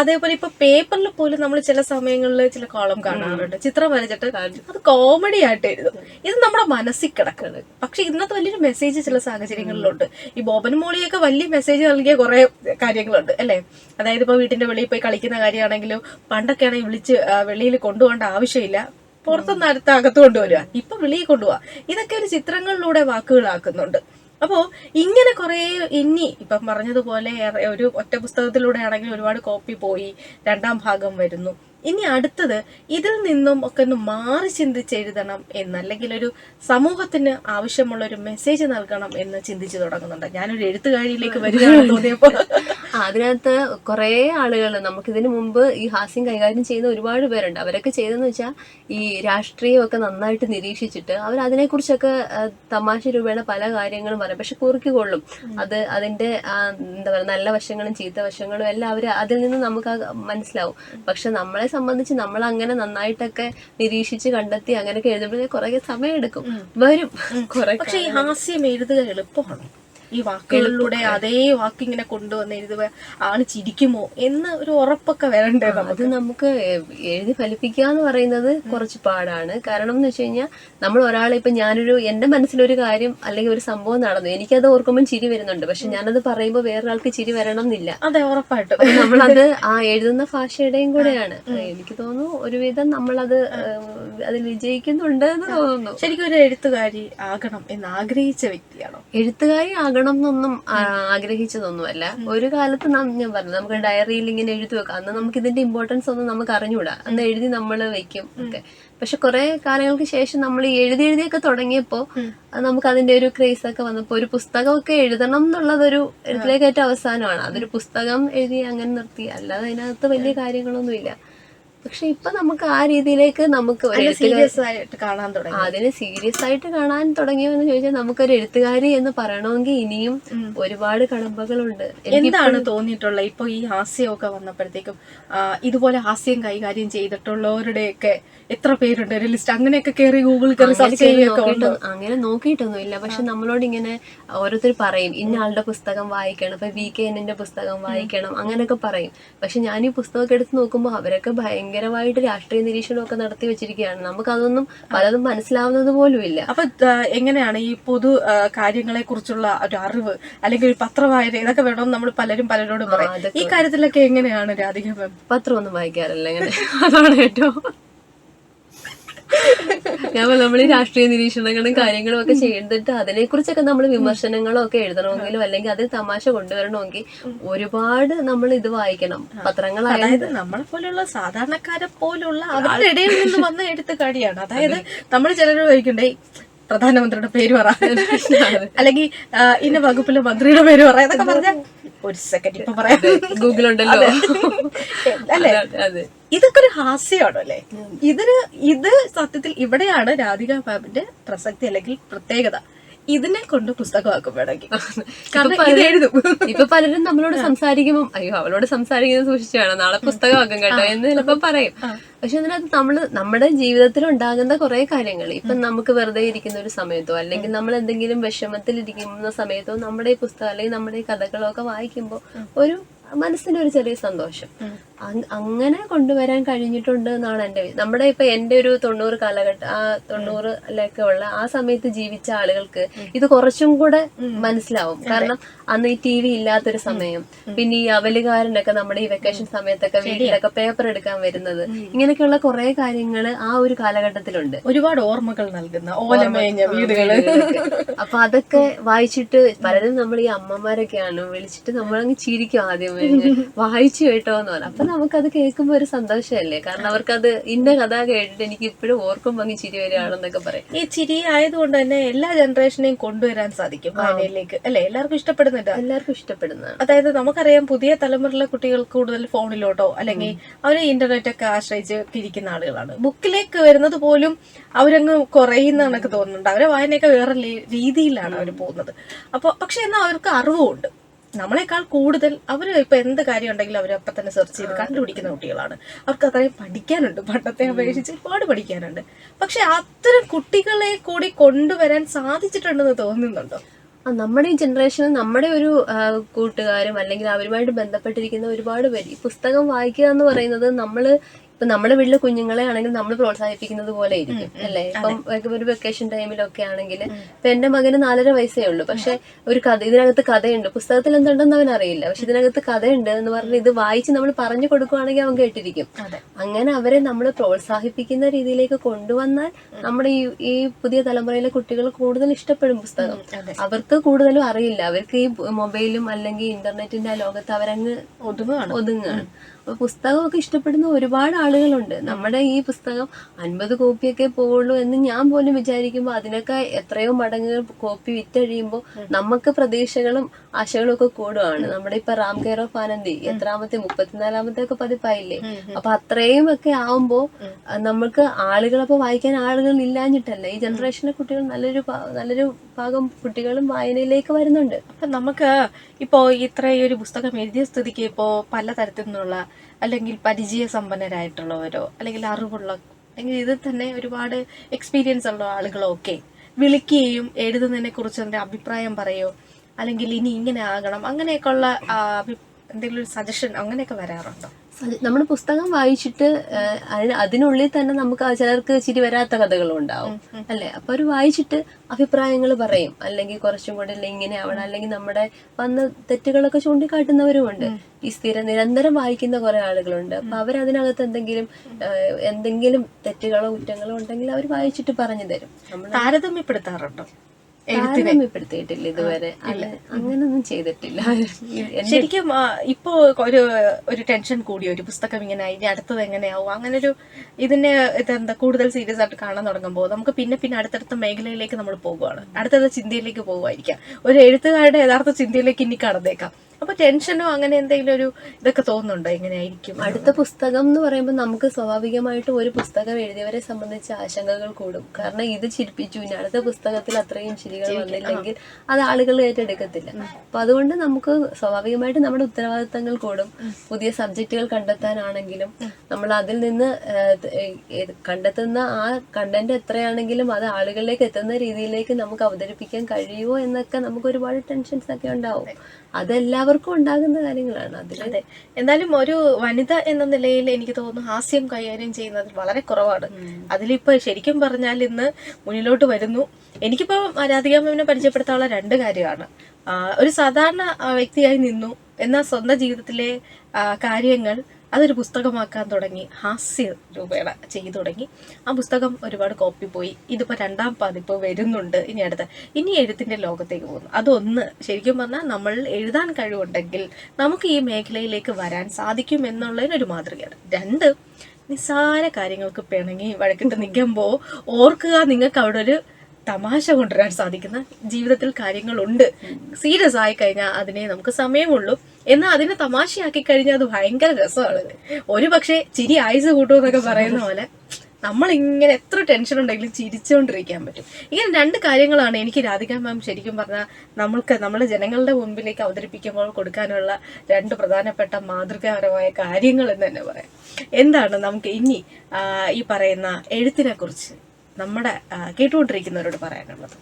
Speaker 1: അതേപോലെ ഇപ്പൊ പേപ്പറിൽ പോലും നമ്മൾ ചില സമയങ്ങളിൽ ചില കോളം കാണാറുണ്ട്. ചിത്രം വരച്ചിട്ട് അത് കോമഡി ആയിട്ട് എഴുതും. ഇത് നമ്മുടെ മനസ്സിൽ കിടക്കുന്നത് പക്ഷെ ഇന്നത്തെ വലിയൊരു മെസ്സേജ് ചില സാഹചര്യങ്ങളിലുണ്ട്. ഈ ബോബനും മോളിയൊക്കെ വലിയ മെസ്സേജ് നൽകിയ കുറെ കാര്യങ്ങളുണ്ട് അല്ലെ? അതായത് ഇപ്പൊ വീട്ടിന്റെ വെളിയിൽ പോയി കളിക്കുന്ന കാര്യമാണെങ്കിലും പണ്ടൊക്കെ ആണെങ്കിൽ വിളിച്ച് വെളിയിൽ കൊണ്ടുപോകേണ്ട ആവശ്യമില്ല. പുറത്തുനിന്ന് അടുത്ത് അകത്ത് കൊണ്ടുവരിക. ഇപ്പൊ വെളിയിൽ കൊണ്ടുപോവാ. ഇതൊക്കെ ഒരു ചിത്രങ്ങളിലൂടെ വാക്കുകളാക്കുന്നുണ്ട്. അപ്പോ ഇങ്ങനെ കുറേ ഇനി ഇപ്പം പറഞ്ഞതുപോലെ ഒരു ഒറ്റ പുസ്തകത്തിലൂടെ ആണെങ്കിൽ ഒരുപാട് കോപ്പി പോയി രണ്ടാം ഭാഗം വരുന്നു. ഇനി അടുത്തത് ഇതിൽ നിന്നും ഒക്കെ ഒന്ന് മാറി ചിന്തിച്ച് എഴുതണം എന്ന് അല്ലെങ്കിൽ ഒരു സമൂഹത്തിന് ആവശ്യമുള്ള ഒരു മെസ്സേജ് നൽകണം എന്ന് ചിന്തിച്ചു തുടങ്ങുന്നുണ്ട്. ഞാനൊരു എഴുത്തുകാരിയിലേക്ക് വരികയാണെന്ന്
Speaker 2: തോന്നിയപ്പോൾ. അതിനകത്ത് കുറേ ആളുകൾ നമുക്കിതിന് മുമ്പ് ഈ ഹാസ്യം കൈകാര്യം ചെയ്യുന്ന ഒരുപാട് പേരുണ്ട്. അവരൊക്കെ ചെയ്തെന്ന് വെച്ചാൽ ഈ രാഷ്ട്രീയമൊക്കെ നന്നായിട്ട് നിരീക്ഷിച്ചിട്ട് അവർ അതിനെക്കുറിച്ചൊക്കെ തമാശ രൂപേണ പല കാര്യങ്ങളും പറയാം. പക്ഷെ കുറുക്കിക്കൊള്ളും. അത് അതിന്റെ എന്താ പറയുക നല്ല വശങ്ങളും ചീത്ത വശങ്ങളും എല്ലാം അവർ അതിൽ നിന്ന് നമുക്ക് മനസ്സിലാവും. പക്ഷെ നമ്മളെ സംബന്ധിച്ച് നമ്മൾ അങ്ങനെ നന്നായിട്ടൊക്കെ നിരീക്ഷിച്ച് കണ്ടെത്തി അങ്ങനെയൊക്കെ എഴുതുമ്പോഴേ കുറെ സമയം എടുക്കും. വരും. പക്ഷേ
Speaker 1: പക്ഷെ ഈ ഹാസ്യം എഴുതുക എളുപ്പമാണ്. ഈ വാക്കുകളിലൂടെ അതേ വാക്ക് ഇങ്ങനെ കൊണ്ടുവന്ന് എഴുതുക ആൾ ചിരിക്കുമോ എന്ന് ഒരു ഉറപ്പൊക്കെ വരണ്ടേ
Speaker 2: അത് നമുക്ക് എഴുതി ഫലിപ്പിക്കുക എന്ന് പറയുന്നത് കുറച്ച് പാടാണ്. കാരണം എന്ന് വെച്ച് കഴിഞ്ഞാൽ നമ്മൾ ഒരാളെ ഇപ്പൊ ഞാനൊരു എന്റെ മനസ്സിലൊരു കാര്യം അല്ലെങ്കിൽ ഒരു സംഭവം നടന്നു എനിക്കത് ഓർക്കുമ്പോൾ ചിരി വരുന്നുണ്ട്. പക്ഷെ ഞാനത് പറയുമ്പോൾ വേറൊരാൾക്ക് ചിരി വരണം എന്നില്ല
Speaker 1: അതെ ഉറപ്പായിട്ടും.
Speaker 2: നമ്മളത് ആ എഴുതുന്ന ഭാഷയുടെയും കൂടെയാണ്. എനിക്ക് തോന്നുന്നു ഒരുവിധം നമ്മളത് അതിൽ വിജയിക്കുന്നുണ്ട് എന്ന് തോന്നുന്നു.
Speaker 1: ശരിക്കും ഒരു എഴുത്തുകാരി ആകണം എന്ന് ആഗ്രഹിച്ച വ്യക്തിയാണോ?
Speaker 2: എഴുത്തുകാരി ആകണം എന്നൊന്നും ആ, ആഗ്രഹിച്ചതൊന്നുമല്ല. ഒരു കാലത്ത് നാം ഞാൻ പറഞ്ഞു നമുക്ക് ഡയറിയിൽ ഇങ്ങനെ എഴുതി വെക്കാം. അന്ന് നമുക്ക് ഇതിന്റെ ഇമ്പോർട്ടൻസ് ഒന്നും നമുക്ക് അറിഞ്ഞൂടാ. അന്ന് എഴുതി നമ്മൾ വെക്കും ഒക്കെ. പക്ഷെ കുറെ കാലങ്ങൾക്ക് ശേഷം നമ്മൾ ഈ എഴുതി എഴുതിയൊക്കെ തുടങ്ങിയപ്പോ അത് നമുക്ക് അതിന്റെ ഒരു ക്രേസ് ഒക്കെ വന്നപ്പോ ഒരു പുസ്തകമൊക്കെ എഴുതണം എന്നുള്ളതൊരു എഴുത്തിലേക്ക് അവസാനമാണ്. അതൊരു പുസ്തകം എഴുതി അങ്ങനെ നിർത്തി. അല്ലാതെ അതിനകത്ത് വലിയ കാര്യങ്ങളൊന്നുമില്ല. പക്ഷെ ഇപ്പൊ നമുക്ക് ആ രീതിയിലേക്ക് നമുക്ക്
Speaker 1: സീരിയസ് ആയിട്ട് കാണാൻ തുടങ്ങി.
Speaker 2: അതിന് സീരിയസ് ആയിട്ട് കാണാൻ തുടങ്ങിയോ എന്ന് ചോദിച്ചാൽ നമുക്കൊരു എഴുത്തുകാരി എന്ന് പറയണമെങ്കിൽ ഇനിയും ഒരുപാട് കടമ്പകളുണ്ട്.
Speaker 1: എന്താണ് തോന്നിയിട്ടുള്ള ഇപ്പൊ ഈ ഹാസ്യമൊക്കെ വന്നപ്പോഴത്തേക്കും ഇതുപോലെ ഹാസ്യം കൈകാര്യം ചെയ്തിട്ടുള്ളവരുടെയൊക്കെ എത്ര പേരുണ്ട്? ഒരു ലിസ്റ്റ്. അങ്ങനെയൊക്കെ കയറി ഗൂഗിൾ കയറി സെർച്ച് ചെയ്യുകയൊക്കെ അങ്ങനെ
Speaker 2: നോക്കിയിട്ടൊന്നും- നോക്കിയിട്ടൊന്നുമില്ല. പക്ഷെ നമ്മളോട് ഇങ്ങനെ ഓരോരുത്തർ പറയും ഇന്ന ആളുടെ പുസ്തകം വായിക്കണം ഇപ്പൊ വി കെ എന്നിന്റെ പുസ്തകം വായിക്കണം അങ്ങനെയൊക്കെ പറയും. പക്ഷെ ഞാൻ ഈ പുസ്തകമൊക്കെ എടുത്ത് നോക്കുമ്പോൾ അവരൊക്കെ ഭയങ്കരമായിട്ട് രാഷ്ട്രീയ നിരീക്ഷണമൊക്കെ നടത്തി വെച്ചിരിക്കുകയാണ്. നമുക്കതൊന്നും പലതും മനസ്സിലാവുന്നത് പോലും ഇല്ല
Speaker 1: അപ്പൊ എങ്ങനെയാണ് ഈ പൊതു കാര്യങ്ങളെ കുറിച്ചുള്ള ഒരു അറിവ് അല്ലെങ്കിൽ ഒരു പത്രവായന ഇതൊക്കെ വേണമെന്ന് നമ്മൾ പലരും പലരോടും പറയും. ഈ കാര്യത്തിലൊക്കെ എങ്ങനെയാണ് രാധിക പത്രം
Speaker 2: ഒന്നും വായിക്കാറില്ല അങ്ങനെ അതാണ് ഏറ്റവും ഞാൻ നമ്മൾ ഈ രാഷ്ട്രീയ നിരീക്ഷണങ്ങളും കാര്യങ്ങളും ഒക്കെ ചെയ്തിട്ട് അതിനെക്കുറിച്ചൊക്കെ നമ്മൾ വിമർശനങ്ങളോ ഒക്കെ എഴുതണമെങ്കിലും അല്ലെങ്കിൽ അതിൽ തമാശ കൊണ്ടുവരണമെങ്കിൽ ഒരുപാട് നമ്മൾ ഇത് വായിക്കണം. പത്രങ്ങളായത്
Speaker 1: അതായത് നമ്മളെ പോലെയുള്ള സാധാരണക്കാരെ പോലുള്ള അവരുടെ ഇടയിൽ നിന്ന് വന്ന എഴുത്തുകാരിയാണ് അതായത് നമ്മൾ ചിലർ ചോദിക്കണ്ടേ പ്രധാനമന്ത്രിയുടെ പേര് പറ. അല്ലെങ്കിൽ ഇന്ന വകുപ്പിലെ മന്ത്രിയുടെ പേര് പറ എന്നൊക്കെ ഒരു സെക്കൻഡ് ഇപ്പൊ പറയാം.
Speaker 2: ഗൂഗിൾ ഉണ്ടല്ലോ
Speaker 1: അല്ലേ? ഇതൊക്കെ ഒരു ഹാസ്യമാണ് അല്ലേ ഇതിന് ഇത് സത്യത്തിൽ ഇവിടെയാണ് രാധിക ബാബിന്റെ പ്രസക്തി അല്ലെങ്കിൽ പ്രത്യേകത. ഇതിനെ കൊണ്ട് പുസ്തകമാക്കും വേണമെങ്കിൽ. കാരണം ഇത്
Speaker 2: പലരും-
Speaker 1: എഴുതും.
Speaker 2: ഇപ്പൊ പലരും നമ്മളോട് സംസാരിക്കുമ്പോൾ അയ്യോ അവളോട് സംസാരിക്കുന്നത് സൂക്ഷിച്ചു വേണം നാളെ പുസ്തകമാക്കും കേട്ടോ എന്ന് ചിലപ്പോ പറയും. പക്ഷെ അതിനകത്ത് നമ്മൾ നമ്മുടെ ജീവിതത്തിൽ ഉണ്ടാകുന്ന കുറെ കാര്യങ്ങൾ ഇപ്പൊ നമുക്ക് വെറുതെ ഇരിക്കുന്ന ഒരു സമയത്തോ അല്ലെങ്കിൽ നമ്മൾ എന്തെങ്കിലും വിഷമത്തിൽ ഇരിക്കുന്ന സമയത്തോ നമ്മുടെ ഈ പുസ്തകം അല്ലെങ്കിൽ നമ്മുടെ ഈ കഥകളോ ഒക്കെ വായിക്കുമ്പോൾ ഒരു മനസ്സിന് ഒരു ചെറിയ സന്തോഷം. അങ്ങനെ കൊണ്ടുവരാൻ കഴിഞ്ഞിട്ടുണ്ട് എന്നാണ് എന്റെ നമ്മുടെ ഇപ്പൊ എന്റെ ഒരു തൊണ്ണൂറ് കാലഘട്ടം ആ തൊണ്ണൂറിലൊക്കെ ഉള്ള ആ സമയത്ത് ജീവിച്ച ആളുകൾക്ക് ഇത് കുറച്ചും കൂടെ മനസ്സിലാവും. കാരണം അന്ന് ഈ ടി വി ഇല്ലാത്തൊരു സമയം പിന്നെ ഈ അവലുകാരനൊക്കെ നമ്മുടെ ഈ വെക്കേഷൻ സമയത്തൊക്കെ വീട്ടിലൊക്കെ പേപ്പർ എടുക്കാൻ വരുന്നത്. ഇങ്ങനെയൊക്കെയുള്ള കുറെ കാര്യങ്ങൾ ആ ഒരു കാലഘട്ടത്തിലുണ്ട്.
Speaker 1: ഒരുപാട് ഓർമ്മകൾ നൽകുന്ന ഓലമേഞ്ഞ വീടുകൾ.
Speaker 2: അപ്പൊ അതൊക്കെ വായിച്ചിട്ട് പലരും നമ്മൾ ഈ അമ്മമാരൊക്കെയാണ് വിളിച്ചിട്ട് നമ്മളങ്ങ് ചിരിക്കും ആദ്യം വായിച്ചു കേട്ടോ എന്ന് പറഞ്ഞു അപ്പൊ നമുക്കത് കേൾക്കുമ്പോ ഒരു സന്തോഷമല്ലേ? കാരണം അവർക്കത് ഇന്ന കഥ കേട്ടിട്ട് എനിക്ക് ഇപ്പോഴും ഓർക്കും അങ്ങ് ചിരി വരികയാണെന്നൊക്കെ പറയും.
Speaker 1: ഈ ചിരി ആയതുകൊണ്ട് തന്നെ എല്ലാ ജനറേഷനെയും കൊണ്ടുവരാൻ സാധിക്കും വായനയിലേക്ക്. അല്ലെ? എല്ലാവർക്കും ഇഷ്ടപ്പെടുന്നുണ്ട്.
Speaker 2: എല്ലാവർക്കും ഇഷ്ടപ്പെടുന്നതാണ്.
Speaker 1: അതായത് നമുക്കറിയാം പുതിയ തലമുറയിലെ കുട്ടികൾ കൂടുതൽ ഫോണിലോട്ടോ അല്ലെങ്കിൽ അവർ ഇന്റർനെറ്റ് ഒക്കെ ആശ്രയിച്ച് ഇരിക്കുന്ന ആളുകളാണ്. ബുക്കിലേക്ക് വരുന്നത് പോലും അവരങ്ങ് കുറയുന്ന കണക്ക് തോന്നുന്നുണ്ട്. അവരെ വായനയൊക്കെ വേറെ രീതിയിലാണ് അവർ പോകുന്നത്. അപ്പോൾ പക്ഷെ എന്നാൽ അവർക്ക് അറിവുമുണ്ട്. നമ്മളെക്കാൾ കൂടുതൽ അവർ ഇപ്പൊ എന്ത് കാര്യം ഉണ്ടെങ്കിലും അവർ അപ്പം തന്നെ സെർച്ച് ചെയ്ത് കണ്ടുപിടിക്കുന്ന കുട്ടികളാണ്. അവർക്ക് അത്രയും പഠിക്കാനുണ്ട്. പണ്ടത്തെ അപേക്ഷിച്ച് ഒരുപാട് പഠിക്കാനുണ്ട്. പക്ഷെ അത്തരം കുട്ടികളെ കൂടി കൊണ്ടുവരാൻ സാധിച്ചിട്ടുണ്ടെന്ന് തോന്നുന്നുണ്ടോ?
Speaker 2: ആ, നമ്മുടെ ഈ ജനറേഷനിൽ നമ്മുടെ ഒരു കൂട്ടുകാരും അല്ലെങ്കിൽ അവരുമായിട്ട് ബന്ധപ്പെട്ടിരിക്കുന്ന ഒരുപാട് പേര് ഈ പുസ്തകം വായിക്കുക എന്ന് പറയുന്നത് നമ്മൾ ഇപ്പൊ നമ്മുടെ വീട്ടിലെ കുഞ്ഞുങ്ങളെ ആണെങ്കിൽ നമ്മൾ പ്രോത്സാഹിപ്പിക്കുന്നത് പോലെ ഇരിക്കും അല്ലെ? ഇപ്പം ഒരു വെക്കേഷൻ ടൈമിലൊക്കെ ആണെങ്കിൽ ഇപ്പൊ എന്റെ മകന് നാലര വയസ്സേ ഉള്ളൂ. പക്ഷെ ഒരു കഥ ഇതിനകത്ത് കഥയുണ്ട്. പുസ്തകത്തിൽ എന്തുണ്ടെന്ന് അവൻ അറിയില്ല. പക്ഷെ ഇതിനകത്ത് കഥയുണ്ട് എന്ന് പറഞ്ഞ് ഇത് വായിച്ച് നമ്മൾ പറഞ്ഞു കൊടുക്കുവാണെങ്കിൽ അവൻ കേട്ടിരിക്കും. അങ്ങനെ അവരെ നമ്മൾ പ്രോത്സാഹിപ്പിക്കുന്ന രീതിയിലേക്ക് കൊണ്ടുവന്നാൽ നമ്മുടെ ഈ ഈ പുതിയ തലമുറയിലെ കുട്ടികൾ കൂടുതൽ ഇഷ്ടപ്പെടും പുസ്തകം. അവർക്ക് കൂടുതലും അറിയില്ല. അവർക്ക് ഈ മൊബൈലും അല്ലെങ്കിൽ ഇന്റർനെറ്റിന്റെ ആ ലോകത്ത് അവരങ്ങ്
Speaker 1: ഒതുങ്ങുകയാണ്
Speaker 2: ഒതുങ്ങുകയാണ് അപ്പൊ പുസ്തകമൊക്കെ ഇഷ്ടപ്പെടുന്ന ഒരുപാട് ആളുകളുണ്ട്. നമ്മുടെ ഈ പുസ്തകം അൻപത് കോപ്പിയൊക്കെ പോവുള്ളൂ എന്ന് ഞാൻ പോലും വിചാരിക്കുമ്പോൾ അതിനൊക്കെ എത്രയോ മടങ്ങ് കോപ്പി വിറ്റഴിയുമ്പോൾ നമുക്ക് പ്രതീക്ഷകളും ആശകളും ഒക്കെ കൂടുവാണ്. നമ്മുടെ ഇപ്പൊ റാം കെയർ ഓഫ് ആനന്ദി എത്രാമത്തെ മുപ്പത്തിനാലാമത്തെ ഒക്കെ പതിപ്പായില്ലേ? അപ്പൊ അത്രയും ഒക്കെ ആവുമ്പോ നമ്മൾക്ക് നമുക്ക് ആളുകളപ്പോ വായിക്കാൻ ആളുകൾ ഇല്ലാഞ്ഞിട്ടല്ല. ഈ ജനറേഷനിലെ കുട്ടികൾ നല്ലൊരു നല്ലൊരു ഭാഗം കുട്ടികളും വായനയിലേക്ക് വരുന്നുണ്ട്.
Speaker 1: അപ്പൊ നമുക്ക് ഇപ്പോ ഇത്ര ഒരു പുസ്തകം എഴുതിയ സ്ഥിതിക്ക് ഇപ്പോ പലതരത്തിൽ നിന്നുള്ള അല്ലെങ്കിൽ പരിചയ സമ്പന്നരായിട്ടുള്ളവരോ അല്ലെങ്കിൽ അറിവുള്ള അല്ലെങ്കിൽ ഇത് തന്നെ ഒരുപാട് എക്സ്പീരിയൻസ് ഉള്ള ആളുകളോ ഒക്കെ വിളിക്കുകയും എഴുതുന്നതിനെ കുറിച്ച് എന്റെ അഭിപ്രായം പറയോ? അല്ലെങ്കിൽ ഇനി ഇങ്ങനെ ആകണം അങ്ങനെയൊക്കെ ഉള്ള എന്തെങ്കിലും ഒരു സജഷൻ അങ്ങനെയൊക്കെ വരാറുണ്ടോ?
Speaker 2: നമ്മൾ പുസ്തകം വായിച്ചിട്ട് അതിനുള്ളിൽ തന്നെ നമുക്ക് ചിലർക്ക് ചിരി വരാത്ത കഥകളും ഉണ്ടാവും അല്ലെ? അപ്പൊ അവർ വായിച്ചിട്ട് അഭിപ്രായങ്ങൾ പറയും. അല്ലെങ്കിൽ കുറച്ചും കൂടെ ഇങ്ങനെ ആവണം. അല്ലെങ്കിൽ നമ്മുടെ വന്ന തെറ്റുകളൊക്കെ ചൂണ്ടിക്കാട്ടുന്നവരുമുണ്ട് ഈ സ്ഥിരം നിരന്തരം വായിക്കുന്ന കുറെ ആളുകളുണ്ട്. അപ്പൊ അവരതിനകത്ത് എന്തെങ്കിലും എന്തെങ്കിലും തെറ്റുകളോ കുറ്റങ്ങളോ ഉണ്ടെങ്കിൽ അവർ വായിച്ചിട്ട് പറഞ്ഞു തരും.
Speaker 1: താരതമ്യപ്പെടുത്താറുണ്ടോ?
Speaker 2: താരതമ്യപ്പെടുത്തിയിട്ടില്ല ഇതുവരെ. അങ്ങനൊന്നും ചെയ്തിട്ടില്ല.
Speaker 1: ശരിക്കും ഇപ്പോ ഒരു ഒരു ടെൻഷൻ കൂടി ഒരു പുസ്തകം ഇങ്ങനെ ആയി, ഇനി അടുത്തത് എങ്ങനെയാവും? അങ്ങനെ ഒരു ഇതിനെ ഇതെന്താ കൂടുതൽ സീരിയസ് ആയിട്ട് കാണാൻ തുടങ്ങുമ്പോൾ നമുക്ക് പിന്നെ പിന്നെ അടുത്തടുത്ത മേഖലയിലേക്ക് നമ്മൾ പോകുവാണ്. അടുത്തത് ചിന്തയിലേക്ക് പോകുമായിരിക്കാം ഒരു എഴുത്തുകാരുടെ യഥാർത്ഥ ചിന്തയിലേക്ക് ഇനി കടന്നേക്കാം. അപ്പൊ ടെൻഷനോ അങ്ങനെ എന്തെങ്കിലും ഒരു ഇതൊക്കെ തോന്നുന്നുണ്ടോ? എങ്ങനെയായിരിക്കും?
Speaker 2: അടുത്ത പുസ്തകം എന്ന് പറയുമ്പോൾ നമുക്ക് സ്വാഭാവികമായിട്ട് ഒരു പുസ്തകം എഴുതിയവരെ സംബന്ധിച്ച് ആശങ്കകൾ കൂടും. കാരണം ഇത് ചിരിപ്പിച്ചു ഇനി അടുത്ത പുസ്തകത്തിൽ അത്രയും ചിരികൾ വന്നില്ലെങ്കിൽ അത് ആളുകൾ ഏറ്റെടുക്കത്തില്ല. അപ്പൊ അതുകൊണ്ട് നമുക്ക് സ്വാഭാവികമായിട്ട് നമ്മുടെ ഉത്തരവാദിത്തങ്ങൾ കൂടും. പുതിയ സബ്ജക്റ്റുകൾ കണ്ടെത്താനാണെങ്കിലും നമ്മൾ അതിൽ നിന്ന് കണ്ടെത്തുന്ന ആ കണ്ടന്റ് എത്രയാണെങ്കിലും അത് ആളുകളിലേക്ക് എത്തുന്ന രീതിയിലേക്ക് നമുക്ക് അവതരിപ്പിക്കാൻ കഴിയുമോ എന്നൊക്കെ നമുക്ക് ഒരുപാട് ടെൻഷൻസ് ഒക്കെ ഉണ്ടാവും. അതെല്ലാവർക്കും ഉണ്ടാകുന്ന കാര്യങ്ങളാണ് അതിൽ
Speaker 1: അതെ. എന്തായാലും ഒരു വനിത എന്ന നിലയിൽ എനിക്ക് തോന്നുന്നു ഹാസ്യം കൈകാര്യം ചെയ്യുന്നതിൽ വളരെ കുറവാണ്. അതിലിപ്പോ ശരിക്കും പറഞ്ഞാൽ ഇന്ന് മുന്നിലോട്ട് വരുന്നു. എനിക്കിപ്പോ രാധികാ മാമിനെ പരിചയപ്പെടുത്താനുള്ള രണ്ട് കാര്യമാണ്. ഒരു സാധാരണ വ്യക്തിയായി നിന്നു. എന്നാൽ സ്വന്തം ജീവിതത്തിലെ കാര്യങ്ങൾ അതൊരു പുസ്തകമാക്കാൻ തുടങ്ങി ഹാസ്യ രൂപേണ ചെയ്തു തുടങ്ങി. ആ പുസ്തകം ഒരുപാട് കോപ്പി പോയി. ഇതിപ്പോൾ രണ്ടാം പതിപ്പ് വരുന്നുണ്ട് ഇനി അടുത്ത. ഇനി എഴുത്തിന്റെ ലോകത്തേക്ക് പോകുന്നു. അതൊന്ന് ശരിക്കും പറഞ്ഞാൽ നമ്മൾ എഴുതാൻ കഴിവുണ്ടെങ്കിൽ നമുക്ക് ഈ മേഖലയിലേക്ക് വരാൻ സാധിക്കും എന്നുള്ളതിനൊരു മാതൃകയാണ്. രണ്ട് നിസ്സാര കാര്യങ്ങൾക്ക് പിണങ്ങി വഴക്കിട്ട് നിൽക്കുമ്പോൾ ഓർക്കുക നിങ്ങൾക്ക് അവിടെ ഒരു തമാശ കൊണ്ടുവരാൻ സാധിക്കുന്ന ജീവിതത്തിൽ കാര്യങ്ങളുണ്ട്. സീരിയസ് ആയി കഴിഞ്ഞാൽ അതിനെ നമുക്ക് സമയമുള്ളൂ. എന്നാൽ അതിനെ തമാശയാക്കി കഴിഞ്ഞാൽ അത് ഭയങ്കര രസമാണ്. ഒരു പക്ഷേ ചിരി ആയുസ് കൂട്ടും എന്നൊക്കെ പറയുന്ന പോലെ നമ്മൾ ഇങ്ങനെ എത്ര ടെൻഷൻ ഉണ്ടെങ്കിലും ചിരിച്ചുകൊണ്ടിരിക്കാൻ പറ്റും. ഇങ്ങനെ രണ്ട് കാര്യങ്ങളാണ് എനിക്ക് രാധിക മാം ശരിക്കും പറഞ്ഞാൽ നമ്മൾക്ക് നമ്മൾ ജനങ്ങളുടെ മുമ്പിലേക്ക് അവതരിപ്പിക്കുമ്പോൾ കൊടുക്കാനുള്ള രണ്ട് പ്രധാനപ്പെട്ട മാതൃകാപരമായ കാര്യങ്ങൾ എന്ന് തന്നെ പറയാം. എന്താണ് നമുക്ക് ഇനി ഈ പറയുന്ന എഴുത്തിനെ കുറിച്ച്? നമ്മുടെ കേട്ടുകൊണ്ടിരിക്കുന്നവരോട് പറയാനുള്ളത്.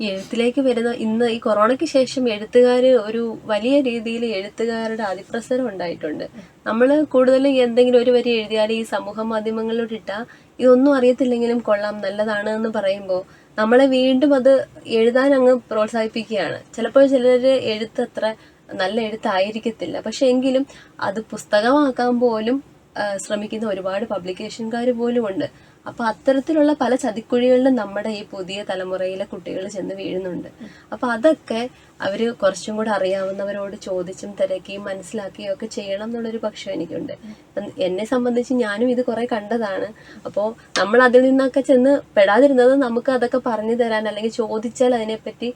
Speaker 2: എഴുത്തിലേക്ക് വരുന്ന ഇന്ന് ഈ കൊറോണയ്ക്ക് ശേഷം എഴുത്തുകാർ ഒരു വലിയ രീതിയിൽ എഴുത്തുകാരുടെ അതിപ്രസരം ഉണ്ടായിട്ടുണ്ട്. നമ്മൾ കൂടുതലും എന്തെങ്കിലും ഒരു വരി എഴുതിയാൽ ഈ സമൂഹ മാധ്യമങ്ങളിലോട്ട് ഇട്ടാൽ ഇതൊന്നും അറിയത്തില്ലെങ്കിലും കൊള്ളാം നല്ലതാണ് എന്ന് പറയുമ്പോൾ നമ്മളെ വീണ്ടും അത് എഴുതാൻ അങ്ങ് പ്രോത്സാഹിപ്പിക്കുകയാണ്. ചിലപ്പോൾ ചിലർ എഴുത്ത് അത്ര നല്ല എഴുത്തായിരിക്കത്തില്ല. പക്ഷെ എങ്കിലും അത് പുസ്തകമാക്കാൻ പോലും ശ്രമിക്കുന്ന ഒരുപാട് പബ്ലിക്കേഷൻകാർ പോലും ഉണ്ട് അപ്പൊ അത്തരത്തിലുള്ള പല ചതിക്കുഴികളിലും നമ്മുടെ ഈ പുതിയ തലമുറയിലെ കുട്ടികൾ ചെന്ന് വീഴുന്നുണ്ട്. അപ്പൊ അതൊക്കെ അവർ കുറച്ചും കൂടെ അറിയാവുന്നവരോട് ചോദിച്ചും തിരക്കിയും മനസ്സിലാക്കുകയും ഒക്കെ ചെയ്യണം എന്നുള്ളൊരു പക്ഷം എനിക്കുണ്ട്. എന്നെ സംബന്ധിച്ച് ഞാനും ഇത് കുറെ കണ്ടതാണ്. അപ്പോൾ നമ്മൾ അതിൽ നിന്നൊക്കെ ചെന്ന് പെടാതിരുന്നത് നമുക്ക് അതൊക്കെ പറഞ്ഞു തരാൻ അല്ലെങ്കിൽ ചോദിച്ചാൽ അതിനെപ്പറ്റി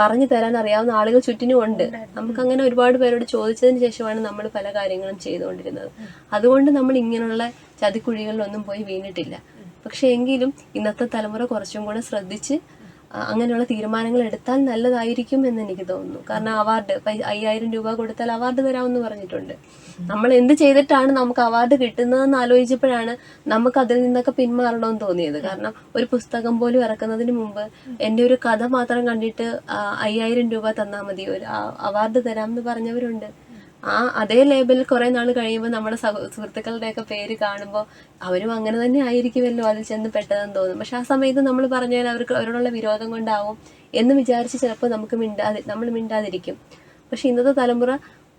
Speaker 2: പറഞ്ഞു തരാൻ അറിയാവുന്ന ആളുകൾ ചുറ്റിനും ഉണ്ട്. നമുക്ക് അങ്ങനെ ഒരുപാട് പേരോട് ചോദിച്ചതിന് ശേഷമാണ് നമ്മൾ പല കാര്യങ്ങളും ചെയ്തുകൊണ്ടിരുന്നത്. അതുകൊണ്ട് നമ്മൾ ഇങ്ങനെയുള്ള ചതിക്കുഴികളിലൊന്നും പോയി വീണിട്ടില്ല. പക്ഷെ എങ്കിലും ഇന്നത്തെ തലമുറ കുറച്ചും കൂടെ ശ്രദ്ധിച്ച് അങ്ങനെയുള്ള തീരുമാനങ്ങൾ എടുത്താൽ നല്ലതായിരിക്കും എന്ന് എനിക്ക് തോന്നുന്നു. കാരണം അവാർഡ് അയ്യായിരം രൂപ കൊടുത്താൽ അവാർഡ് തരാമെന്ന് പറഞ്ഞിട്ടുണ്ട്. നമ്മൾ എന്ത് ചെയ്തിട്ടാണ് നമുക്ക് അവാർഡ് കിട്ടുന്നതെന്ന് ആലോചിച്ചപ്പോഴാണ് നമുക്ക് അതിൽ നിന്നൊക്കെ പിന്മാറണമെന്ന് തോന്നിയത്. കാരണം ഒരു പുസ്തകം പോലും ഇറക്കുന്നതിന് മുമ്പ് എന്റെ ഒരു കഥ മാത്രം കണ്ടിട്ട് അയ്യായിരം രൂപ തന്നാൽ മതി ഒരു അവാർഡ് തരാമെന്ന് പറഞ്ഞവരുണ്ട്. ആ അതേ ലേബലിൽ കുറെ നാൾ കഴിയുമ്പോൾ നമ്മുടെ സഹ- സുഹൃത്തുക്കളുടെയൊക്കെ പേര് കാണുമ്പോൾ അവരും അങ്ങനെ തന്നെ ആയിരിക്കുമല്ലോ അതിൽ ചെന്ന് പെട്ടതെന്ന് തോന്നും. പക്ഷെ ആ സമയത്ത് നമ്മൾ പറഞ്ഞാൽ അവർക്ക് അവരോടുള്ള വിരോധം കൊണ്ടാവും എന്ന് വിചാരിച്ച് ചിലപ്പോൾ നമുക്ക് മിണ്ടാതി നമ്മൾ മിണ്ടാതിരിക്കും. പക്ഷെ ഇന്നത്തെ തലമുറ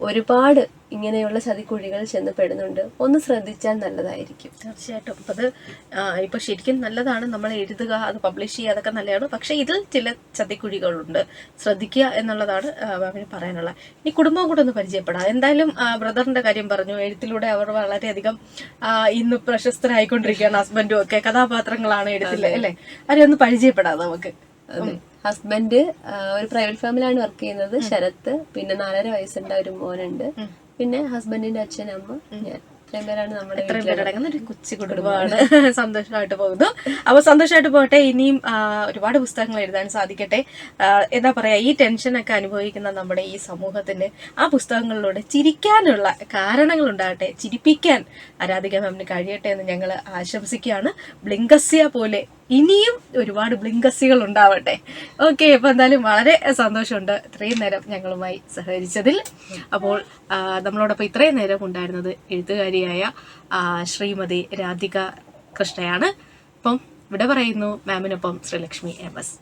Speaker 2: ഒരുപാട് ഇങ്ങനെയുള്ള ചതിക്കുഴികൾ ചെന്ന് പെടുന്നുണ്ട്. ഒന്ന് ശ്രദ്ധിച്ചാൽ നല്ലതായിരിക്കും.
Speaker 1: തീർച്ചയായിട്ടും. അപ്പം അത് ശരിക്കും നല്ലതാണ്. നമ്മൾ എഴുതുക അത് പബ്ലിഷ് ചെയ്യുക അതൊക്കെ നല്ലതാണ്. പക്ഷെ ഇതിൽ ചില ചതിക്കുഴികളുണ്ട്. ശ്രദ്ധിക്കുക എന്നുള്ളതാണ് മാമിന് പറയാനുള്ളത്. ഇനി കുടുംബം കൂടെ ഒന്ന് പരിചയപ്പെടാം. എന്തായാലും ബ്രദറിന്റെ കാര്യം പറഞ്ഞു. എഴുത്തിലൂടെ അവർ വളരെയധികം ഇന്ന് പ്രശസ്തരായിക്കൊണ്ടിരിക്കുകയാണ്. ഹസ്ബൻഡും ഒക്കെ കഥാപാത്രങ്ങളാണ് എഴുത്തിൽ അല്ലേ? അവരെ ഒന്ന് പരിചയപ്പെടാം നമുക്ക്.
Speaker 2: ഹസ്ബൻഡ് ഒരു പ്രൈവറ്റ് ഫാമിലാണ് വർക്ക് ചെയ്യുന്നത്. ശരത്ത് പിന്നെ നാലര വയസ്സുണ്ട ഒരു മോനുണ്ട്. പിന്നെ ഹസ്ബൻഡിന്റെ അച്ഛൻ അമ്മ ഞാൻ. ഇത്രയും
Speaker 1: പേരടങ്ങുന്ന ഒരു കൊച്ചു കുടുംബമാണ്. സന്തോഷമായിട്ട് പോകുന്നു. അപ്പൊ സന്തോഷമായിട്ട് പോകട്ടെ. ഇനിയും ഒരുപാട് പുസ്തകങ്ങൾ എഴുതാൻ സാധിക്കട്ടെ. എന്താ പറയാ ഈ ടെൻഷനൊക്കെ അനുഭവിക്കുന്ന നമ്മുടെ ഈ സമൂഹത്തിന് ആ പുസ്തകങ്ങളിലൂടെ ചിരിക്കാനുള്ള കാരണങ്ങൾ ഉണ്ടാകട്ടെ. ചിരിപ്പിക്കാൻ ആരാധിക മാമിന് കഴിയട്ടെ എന്ന് ഞങ്ങൾ ആശംസിക്കുകയാണ്. ബ്ലിങ്കസ്യ പോലെ ഇനിയും ഒരുപാട് ബ്ലിങ്കസികൾ ഉണ്ടാവട്ടെ. ഓക്കെ അപ്പോൾ എന്തായാലും വളരെ സന്തോഷമുണ്ട് ഇത്രയും നേരം ഞങ്ങളുമായി സഹകരിച്ചതിൽ. അപ്പോൾ നമ്മളോടൊപ്പം ഇത്രയും നേരം ഉണ്ടായിരുന്നത് എഴുത്തുകാരിയായ ശ്രീമതി രാധിക കൃഷ്ണയാണ്. അപ്പം ഇവിടെ പറയുന്നു മാമിനൊപ്പം ശ്രീലക്ഷ്മി എം എസ്